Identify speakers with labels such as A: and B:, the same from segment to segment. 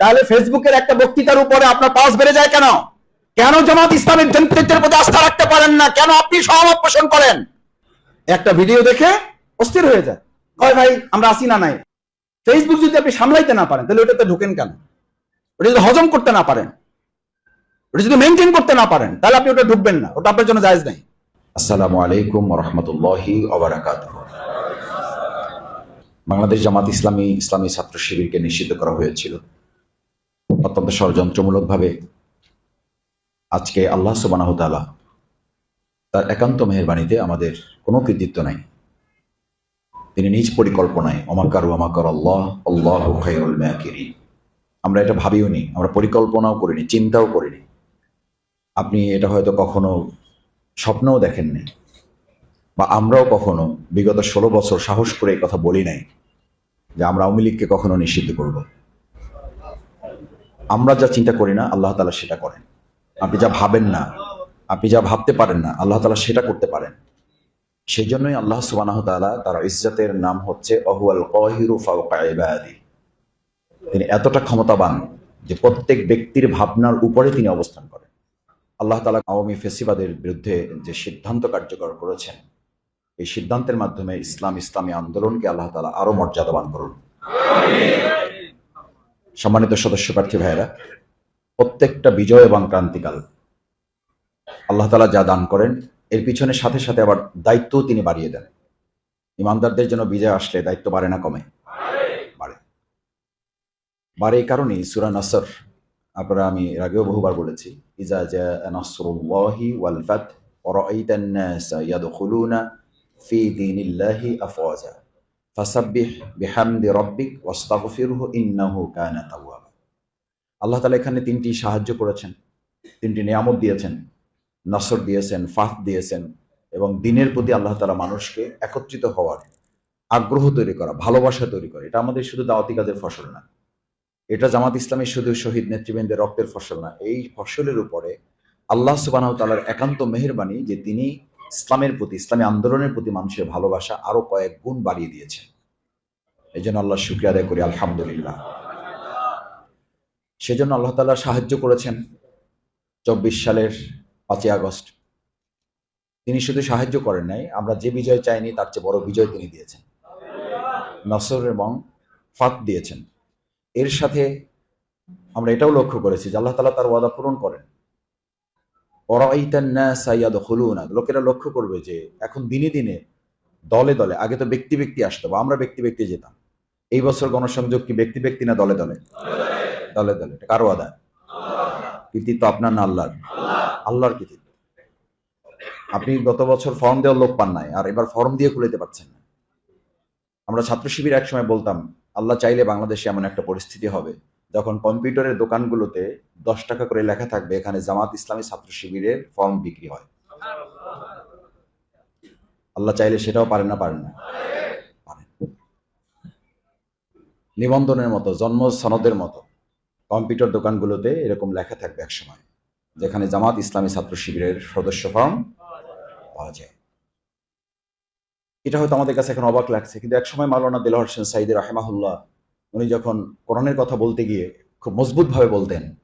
A: তাহলে ফেসবুকের একটা বক্তৃতার উপরে আপনার পাস বেড়ে যায় কেন? কেন জামাত ইসলামের নেতৃত্বের প্রতি আস্থা রাখতে পারেন না? কেন আপনি সহমত পোষণ করেন? একটা ভিডিও দেখে অস্থির হয়ে যায়। কয় ভাই, আমরা আসি না নাই? ফেসবুক যদি আপনি সামলাইতে না পারেন, তাহলে ওটাতে ঢোকেন কেন? ওটা যদি হজম করতে না পারেন, ওটা যদি মেনটেন করতে না পারেন, তাহলে আপনি ওটা ঢুকবেন না। ওটা আপনার জন্য জায়েজ নাই। আসসালামু আলাইকুম রহমতুল্লাহি বাংলাদেশ জামাত ইসলামী ইসলামী ছাত্র শিবিরকে নিষিদ্ধ করা হয়েছিল। অত্যন্ত ষড়যন্ত্রমূলকভাবে আজকে আল্লাহ সুবানাহ তাআলা তার একান্ত মেহেরবাণীতে আমাদের কোনো কৃতিত্ব নাই। তিনি নিজ পরিকল্পনায় অমাকারু অমাকার আল্লাহ আল্লাহ মাকিরিন। আমরা এটা ভাবিও নি, আমরা পরিকল্পনাও করিনি, চিন্তাও করিনি। আপনি এটা হয়তো কখনো স্বপ্নও দেখেননি বা আমরাও কখনো বিগত ষোলো বছর সাহস করে কথা বলি নাই যে আমরা আওয়ামী লীগকে কখনো নিষিদ্ধ করব। আমরা যা চিন্তা করি না, আল্লাহ তালা সেটা করেন। আপনি যা ভাবেন না, আপনি যা ভাবতে পারেন না, আল্লাহ তালা সেটা করতে পারেন। সেই জন্যই আল্লাহ সুবানাহ তাআলা তার ইজ্জতের নাম হচ্ছে অহুয়াল কহিরু তিনি এতটা ক্ষমতাবান যে প্রত্যেক ব্যক্তির ভাবনার উপরে তিনি অবস্থান করেন। আল্লাহ তালা আওয়ামী ফেসিবাদের বিরুদ্ধে যে সিদ্ধান্ত কার্যকর করেছেন, এই সিদ্ধান্তের মাধ্যমে ইসলাম ইসলামী আন্দোলনকে আল্লাহ তালা আরও মর্যাদাবান করুন। সম্মানিত সদস্য প্রার্থী ভাইয়েরা, প্রত্যেকটা বিজয় এবং ক্রান্তিকাল আল্লাহ তালা যা দান করেন, এর পিছনে সাথে সাথে আবার দায়িত্বও তিনি বাড়িয়ে দেন। ইমানদারদের জন্য বিজয় আসলে দায়িত্ব বাড়ে না কমে? বাড়ে। বাড়ে এই কারণেই সুরা নাসর, আপনারা আমি এর আগেও বহুবার বলেছি, ইজা ওয়াল ফি দীনিল্লাহি আফওয়াজা। ফাসাব্বিহ বিহামদি রব্বিক ওয়াস্তাগফিরহ ইন্নাহু কানা তাওয়াবা। আল্লাহ তালা এখানে তিনটি সাহায্য করেছেন, তিনটি নিয়ামত দিয়েছেন, নসর দিয়েছেন ফাহ দিয়েছেন এবং দিনের প্রতি আল্লাহ তালা মানুষকে একত্রিত হওয়ার আগ্রহ তৈরি করা, ভালোবাসা তৈরি করা। এটা আমাদের শুধু দাওয়াতি কাজের ফসল না, এটা জামাত ইসলামের শুধু শহীদ নেতৃবৃন্দের রক্তের ফসল না, এই ফসলের উপরে আল্লাহ সুবাহ তালার একান্ত মেহরবানি যে তিনি ইসলামের প্রতি, ইসলামী আন্দোলনের প্রতি মানুষের ভালোবাসা আরও কয়েক গুণ বাড়িয়ে দিয়েছেন এই জন্য আল্লাহ শুক্রিয়া আদায় করি, আলহামদুলিল্লাহ। সেজন্য আল্লাহ তালা সাহায্য করেছেন চব্বিশ সালের পাঁচই আগস্ট। তিনি শুধু সাহায্য করেন নাই, আমরা যে বিজয় চাইনি তার চেয়ে বড় বিজয় তিনি দিয়েছেন। নসর এবং ফাত দিয়েছেন। এর সাথে আমরা এটাও লক্ষ্য করেছি যে আল্লাহ তালা তার ওয়াদা পূরণ করেন। লোকেরা লক্ষ্য করবে যে এখন দিনে দিনে, দলে দলে, আগে তো ব্যক্তি ব্যক্তি আসতো বা আমরা ব্যক্তি ব্যক্তি যেতাম। এই বছর গণসংযোগ কি ব্যক্তি ব্যক্তি না দলে দলে? দলে দলে। কারও আদায়? কৃতিত্ব আপনার না আল্লাহর? আল্লাহর কৃতিত্ব আপনি গত বছর ফর্ম দেওয়ার লোক পান নাই, আর এবার ফর্ম দিয়ে খুলেতে পারছেন না। আমরা ছাত্র শিবির একসময় বলতাম, আল্লাহ চাইলে বাংলাদেশে এমন একটা পরিস্থিতি হবে যখন কম্পিউটারের দোকানগুলোতে দশ টাকা করে লেখা থাকবে, এখানে জামাত ইসলামী ছাত্র শিবিরের ফর্ম বিক্রি হয়। আল্লাহ চাইলে সেটাও পারেন না পারেন না। নিবন্ধনের মতো, জন্ম সনদের মতো কম্পিউটার দোকানগুলোতে এরকম লেখা থাকবে এক সময় যেখানে জামাত ইসলামী ছাত্র শিবিরের সদস্য ফর্ম পাওয়া যায়। এটা হয়তো আমাদের কাছে এখন অবাক লাগছে, কিন্তু একসময় মাওলানা দিলহর হোসেন সাইদি রাহেমাহুল্লাহ উনি যখন কোরআনের কথা বলতে গিয়ে খুব মজবুত ভাবে বলতেন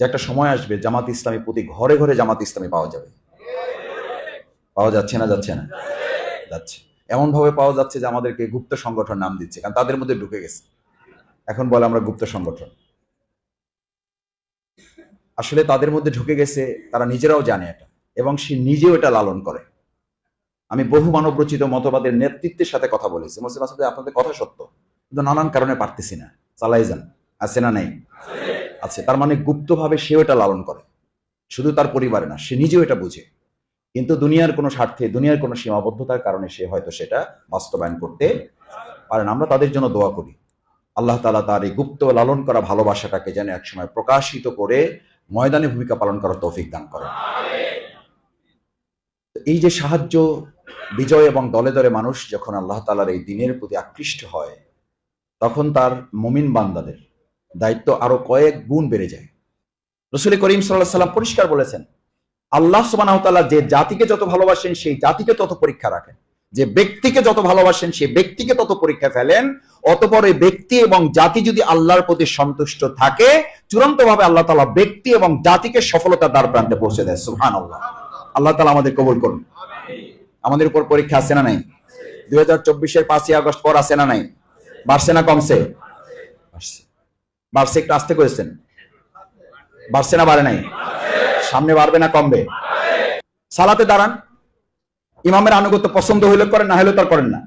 A: যে একটা সময় আসবে জামাত ইসলামী প্রতি ঘরে ঘরে জামাত ইসলামী পাওয়া যাবে। পাওয়া যাচ্ছে না যাচ্ছে না? যাচ্ছে। এমন ভাবে পাওয়া যাচ্ছে যে আমাদেরকে গুপ্ত সংগঠন নাম দিচ্ছে, কারণ তাদের মধ্যে ঢুকে গেছে। এখন বলে আমরা গুপ্ত সংগঠন। আসলে তাদের মধ্যে ঢুকে গেছে, তারা নিজেরাও জানে এটা, এবং সে নিজেও এটা লালন করে। আমি বহু মানব রচিত মতবাদের নেতৃত্বের সাথে কথা বলেছি। আসলে আপনাদের কথা সত্য। কিন্তু নানান কারণে পারতেছি না। চালাই যান। আছে না নাই? আছে। তার মানে গুপ্তভাবে সেও এটা লালন করে। শুধু তার পরিবারে না, সে নিজেও এটা বুঝে। কিন্তু দুনিয়ার কোনো স্বার্থে, দুনিয়ার কোনো সীমাবদ্ধতার কারণে সে হয়তো সেটা বাস্তবায়ন করতে পারে না। আমরা তাদের জন্য দোয়া করি। আল্লাহ তালা তার এই গুপ্ত লালন করা ভালোবাসাটাকে যেন একসময় প্রকাশিত করে ময়দানে ভূমিকা পালন করার তৌফিক দান করে। এই যে সাহায্য, বিজয় এবং দলে দলে মানুষ যখন আল্লাহ তালার এই দিনের প্রতি আকৃষ্ট হয় তখন তার মমিন বান্দাদের দায়িত্ব আরও কয়েক গুণ বেড়ে যায়। রসুল করিম সাল্লাহ সাল্লাম পরিষ্কার বলেছেন, আল্লাহ সুবাহ যে জাতিকে যত ভালোবাসেন, সেই জাতিকে তত পরীক্ষা রাখেন। যে ব্যক্তিকে যত ভালোবাসেন সে ব্যক্তিকে তত পরীক্ষা ফেলেন। অতপর এই ব্যক্তি এবং জাতি যদি আল্লাহর প্রতি সন্তুষ্ট থাকে চূড়ান্ত ভাবে আল্লাহ তালা ব্যক্তি এবং জাতিকে সফলতা দ্বার প্রান্তে পৌঁছে দেয়। সুহান আল্লাহ আল্লাহ তালা আমাদের কবুল করুন। আমাদের উপর পরীক্ষা আছে না নাই? দুই হাজার চব্বিশের পাঁচই আগস্ট পর আছে না নাই? বাড়ছে না কমছে? বাড়ছে। একটু আসতে করেছেন। বাড়ছে না বাড়ে নাই? সামনে বাড়বে না কমবে? সালাতে দাঁড়ান। ইমামের আনুগত্য পছন্দ হইলে করেন, না হলে তার করেন না।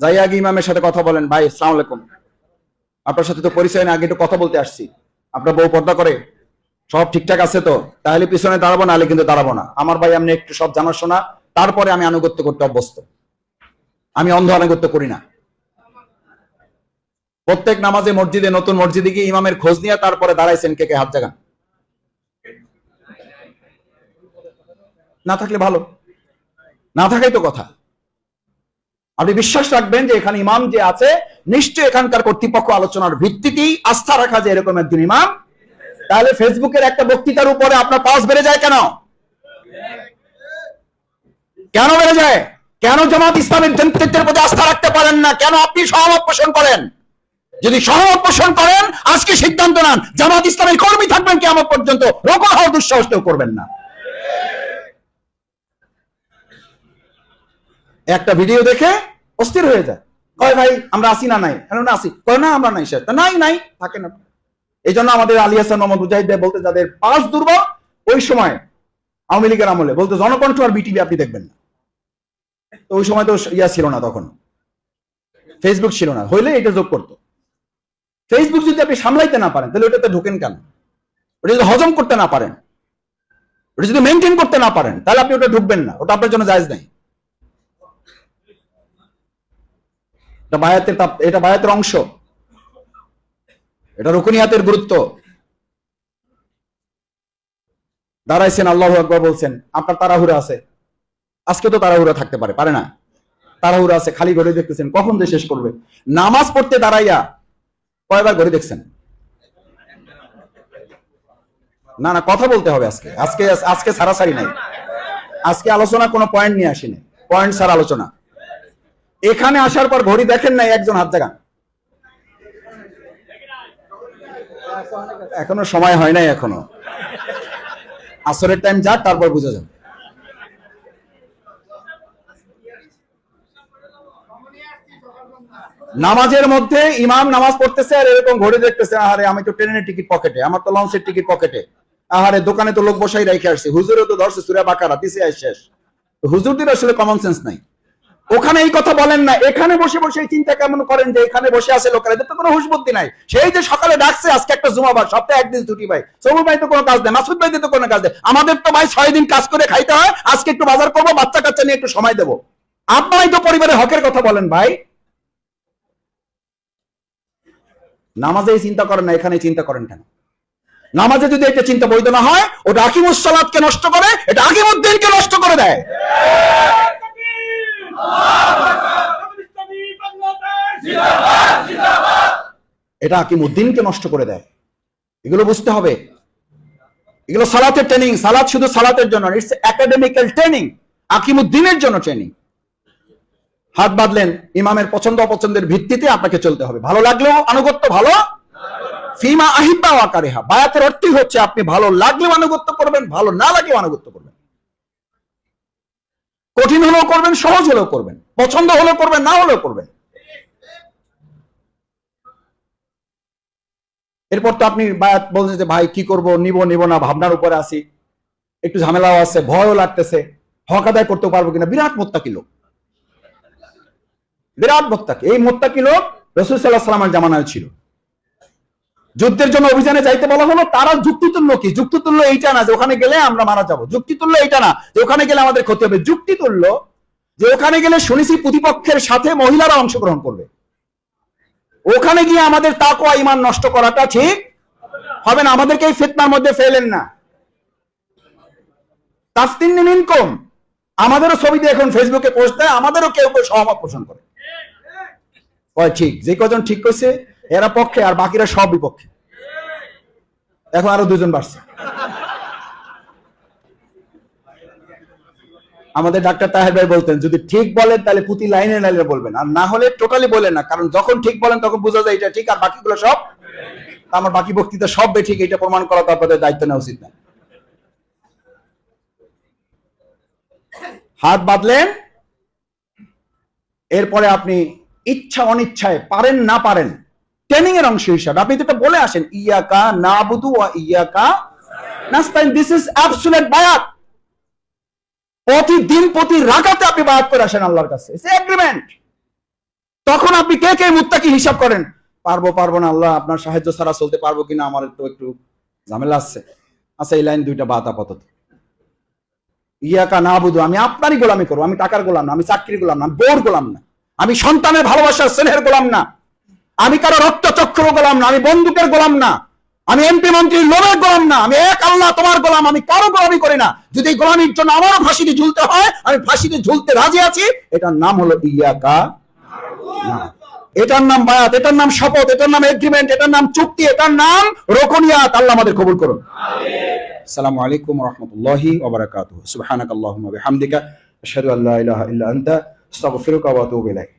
A: যাই আগে ইমামের সাথে কথা বলেন। ভাই সালাম আলাইকুম। আপনার সাথে তো পরিচয় না আগে একটু কথা বলতে আসছি। আপনার বউ পর্দা করে? সব ঠিকঠাক আছে তো? তাহলে পিছনে দাঁড়াবো না হলে কিন্তু দাঁড়াবো না। আমার ভাই, আপনি একটু সব জানাশোনা। তারপরে আমি আনুগত্য করতে অভ্যস্ত। আমি অন্ধ আনুগত্য করি না। প্রত্যেক নামাজে মসজিদে নতুন মসজিদে গিয়ে ইমামের খোঁজ নিয়ে তারপরে দাঁড়াইছেন কে কে হাত জাগান। না থাকলে ভালো। না থাকাই তো কথা। আপনি বিশ্বাস রাখবেন যে এখানে ইমাম যে আছে, নিশ্চয়ই এখানকার কর্তৃপক্ষ আলোচনার ভিত্তিতেই আস্থা রাখা যে এরকম একজন ইমাম। তাহলে ফেসবুকের একটা বক্তৃতার উপরে আপনার পাস বেড়ে যায় কেন? কেন বেড়ে যায়? কেন জামাত ইসলামের নেতৃত্বের প্রতি আস্থা রাখতে পারেন না? কেন আপনি সহমত পোষণ করেন? যদি সহমত পোষণ করেন, আজকে সিদ্ধান্ত নেন, জামাত ইসলামের কর্মী থাকবেন কেমন পর্যন্ত। রকম হওয়ার দুঃসাহস কেউ করবেন না। একটা ভিডিও দেখে অস্থির হয়ে যায়। কয় ভাই, আমরা আসি না নাই? কেন না আসি কয়, না, আমরা নাই, স্যার। নাই নাই, থাকে না। এই জন্য আমাদের আলী হাসান, মোহাম্মদ মুজাহিদ ভাই বলতে যাদের পাঁচ দুর্বল ওই সময় আওয়ামী লীগের আমলে বলতে, জনকণ্ঠ আর বিটিভি আপনি দেখবেন না। ওই সময় তো ইয়া ছিল না তখন। ফেসবুক ছিল না। হইলে এটা যোগ করতো। ফেসবুক যদি আপনি সামলাইতে না পারেন, তাহলে ওটাতে ঢোকেন কেন? ওটা যদি হজম করতে না পারেন, ওটা যদি মেনটেন করতে না পারেন, তাহলে আপনি ওটা ঢুকবেন না। ওটা আপনার জন্য জায়জ নাই। এটা বায়াতের এটা বায়াতের অংশ। এটা রুকুনিয়াতের গুরুত্ব। দাঁড়াইছেন, আল্লাহ আকবর বলছেন, আপনার তাড়াহুড়া আছে। আজকে তো তাড়াহুড়া থাকতে পারে পারে না। তাড়াহুড়া আছে, খালি ঘড়ি দেখতেছেন, কখন যে শেষ করবে। নামাজ পড়তে দাঁড়াইয়া কয়বার ঘড়ি দেখছেন? না না, কথা বলতে হবে আজকে। আজকে আজকে সারাসারি নাই। আজকে আলোচনা কোনো পয়েন্ট নিয়ে আসিনি পয়েন্ট সার আলোচনা। এখানে আসার পর ঘড়ি দেখেন নাই একজন হাত জাগান। এখনও সময় হয় নাই এখনও। আসরের টাইম যাক, তারপর বুঝে যাবে। নামাজের মধ্যে ইমাম নামাজ পড়তেছে আর এরকম ঘড়ি দেখতেছে, আহারে, আমি তো ট্রেনের টিকিট পকেটে, আমার তো লঞ্চের টিকিট পকেটে। আহারে, দোকানে তো লোক বসাই রেখে আসছে। হুজুরও তো ধরছে সুরা দিছে আয় শেষ। হুজুরদের আসলে কমন সেন্স নাই। ওখানে এই কথা বলেন না, এখানে বসে বসে এই চিন্তা কেমন করেন যে এখানে বসে আছে লোকেরা? এদের তো কোনো হুশ বুদ্ধি নাই। সেই যে সকালে ডাকছে, আজকে একটা জুমাবার সপ্তাহে একদিন ছুটি ভাই সবুর ভাই তো কোনো কাজ নেই মাসুদ ভাই তো কোনো কাজ নেই আমাদের তো ভাই ছয় দিন কাজ করে খাইতে হয়, আজকে একটু বাজার করব বাচ্চা কাচ্চা নিয়ে একটু সময় দেবো। আপনারাই তো পরিবারের হকের কথা বলেন ভাই। নামাজে চিন্তা করেন না এখানে চিন্তা করেন কেন? নামাজে যদি এটা চিন্তা বৈধ না হয়, ওটা আকিমুস সালাতকে নষ্ট করে, এটা আকিমুদ্দিনকে নষ্ট করে দেয়। এটা আকিমুদ্দিনকে নষ্ট করে দেয়। এগুলো বুঝতে হবে। এগুলো সালাতের ট্রেনিং সালাত শুধু সালাতের জন্য ইটস একাডেমিক্যাল ট্রেনিং আকিমুদ্দিনের জন্য ট্রেনিং হাত বাঁধলেন ইমামের পছন্দ অপছন্দের ভিত্তিতে আপনাকে চলতে হবে। ভালো লাগলেও আনুগত্য ভালো? ফিমা আহিব্বা আকারেহা বায়াতের অর্থই হচ্ছে আপনি ভালো লাগলেও আনুগত্য করবেন, ভালো না লাগলেও আনুগত্য করবেন। কঠিন হলেও করবেন, সহজ হলেও করবেন। পছন্দ হলেও করবেন, না হলেও করবেন। এরপর তো আপনি বায়াত বলছেন যে, ভাই, কি করব? নিব নিব না, ভাবনার উপরে আসি একটু ঝামেলাও আছে, ভয়ও লাগতেছে। হক আদায় করতে পারব কিনা? বিরাট মোত্তাকি লোক। বিরাট মোত্তাকি এই মোত্তাকি লোক? রসুল সাল্লাহ জামানায় ছিল। যুদ্ধের জন্য অভিযানে যাইতে বলা হলো, তারা যুক্তিতুল্য কি? যুক্তিতুল্য এইটা না যে ওখানে গেলে আমরা মারা যাব। যুক্তিতুল্য এইটা না যে ওখানে গেলে আমাদের ক্ষতি হবে। যুক্তিতুল্য যে ওখানে গেলে শুনেছি প্রতিপক্ষের সাথে মহিলারা অংশগ্রহণ করবে। ওখানে গিয়ে আমাদের তাকওয়া ইমান নষ্ট করাটা ঠিক হবে না। আমাদেরকে এই ফিতনার মধ্যে ফেলেন না। তাফতিন ইনকম আমাদেরও ছবি দিয়ে এখন ফেসবুকে পোস্ট দেয়, আমাদেরও কেউ কেউ সহমত পোষণ করে। কয়, ঠিক। যে কজন ঠিক করছে এরা পক্ষে আর বাকিরা সব বিপক্ষে। এখন আরও দুজন বাড়ছে।
B: আমাদের ডাক্তার তাহের ভাই বলতেন, যদি ঠিক বলেন তাহলে প্রতি লাইনে লাইনে বলবেন, আর না হলে টোটালি বলেন না, কারণ যখন ঠিক বলেন তখন বোঝা যায় এটা ঠিক আর বাকিগুলো সব আমার বাকি বক্তৃতা সব ঠিক এটা প্রমাণ করা তো আপনাদের দায়িত্ব নেওয়া উচিত না। হাত বাঁধলেন, এরপরে আপনি ইচ্ছা অনিচ্ছায় পারেন না পারেন ট্রেনিং এর অংশ হিসাবে। আপনি এটা বলে আসেন, ইয়াকা না বুধু ইয়াকা নাস্তাইন দিস ইজ অ্যাবসুলেট বায়াত প্রতিদিন, প্রতি আপনি বায়াত করে আসেন আল্লাহর কাছে। এগ্রিমেন্ট তখন আপনি কে কে মুত্তাকি হিসাব করেন? পারব পারব না আল্লাহ, আপনার সাহায্য ছাড়া চলতে পারব কিনা, আমার তো একটু ঝামেলা আছে। আচ্ছা এই লাইন দুইটা বাত আপাতত। ইয়াকা না বুধু আমি আপনারই গোলামি করব, আমি টাকার গোলাম না, আমি চাকরির গোলাম না বোর গোলাম না। আমি সন্তানের ভালোবাসা স্নেহের গোলাম না। আমি কারও রক্তচক্র গোলাম না, আমি বন্দুকের গোলাম না। আমি এমপি মন্ত্রীর লোভের গোলাম না, আমি এক আল্লাহ তোমার গোলাম, আমি কারও গোলামি করি না। যদি গোলামির জন্য আমারও ফাঁসিতে ঝুলতে হয়, আমি ফাঁসিতে ঝুলতে রাজি আছি, এটার নাম হলো ইয়াকা। এটার নাম বায়াত, এটার নাম শপথ, এটার নাম এগ্রিমেন্ট এটার নাম চুক্তি, এটার নাম রোকনিয়াত। আল্লাহ আমাদের কবুল করুন। আসসালামু আলাইকুম রহমতুল্লাহি ওবরাকাতুহু সুবহানাকাল্লাহুম্মা বিহামদিকা, আশহাদু আল্লা ইলাহা ইল্লা আনতা ওয়া আতুবু ইলাইক